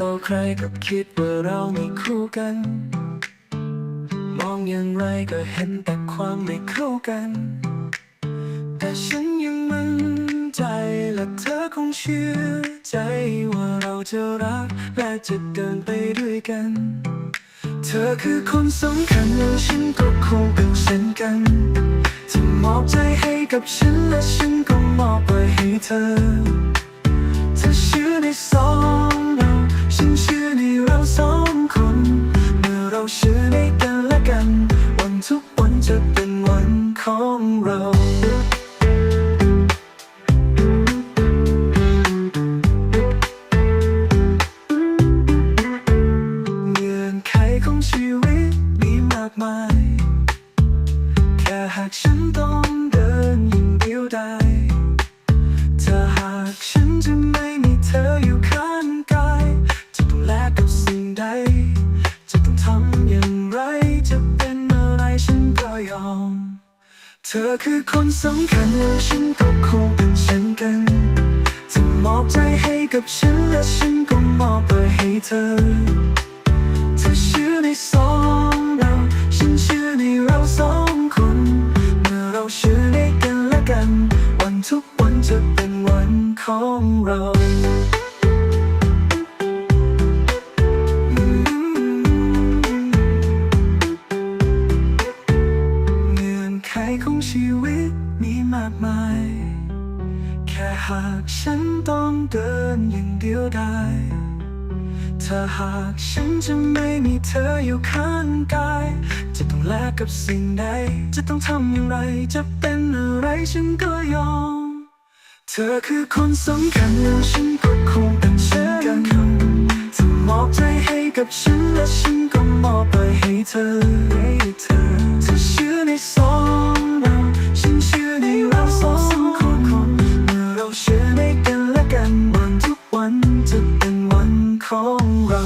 ต่อใครก็คิดว่าเราม่คู่กัน มองอย่างไรก็เห็นแต่ความไม่เข้ากัน แต่ฉันยังมั่นใจและเธอคงเชื่อใจว่าเราจะรักและจะเดินไปด้วยกัน เธอคือคนสำคัญและฉันก็คงเป็นเช่นกันที่มอบใจให้กับฉันและฉันก็มอบไปให้เธอ จะเป็นวันของเราเงื่อนไขของชีวิตมีมากมาย แค่หากฉันต้องเดินอย่างเดียวได้ถ้าหากฉันจะไม่มีเธออยู่ข้าง อมเธอคือคนสำคัญและฉันก็คงเป็นเช่นกันจะมอบใจให้กับฉันและฉันก็มอบไปให้เธอ เธอเชื่อในสองเรา ฉันเชื่อในเราสองคน เมื่อเราเชื่อในกันและกัน วันทุกวันจะเป็นวันของเรา ขของชีวิตมีมากมาย แค่หากฉันต้องเดินอย่างเดียวได้ ถ้าหากฉันจะไม่มีเธออยู่ข้างกาย จะต้องแลกกับสิ่งใด จะต้องทำอย่างไร จะเป็นอะไรฉันก็ยอม เธอคือคนสำคัญแล้วฉันก็คงเป็นเช่นกันเธอมอบใจให้กับฉันและฉันก็มอบไปให้เธอให้เธอเธอเชื่อในสอง กันวันทุกวันจะเป็นวันของเรา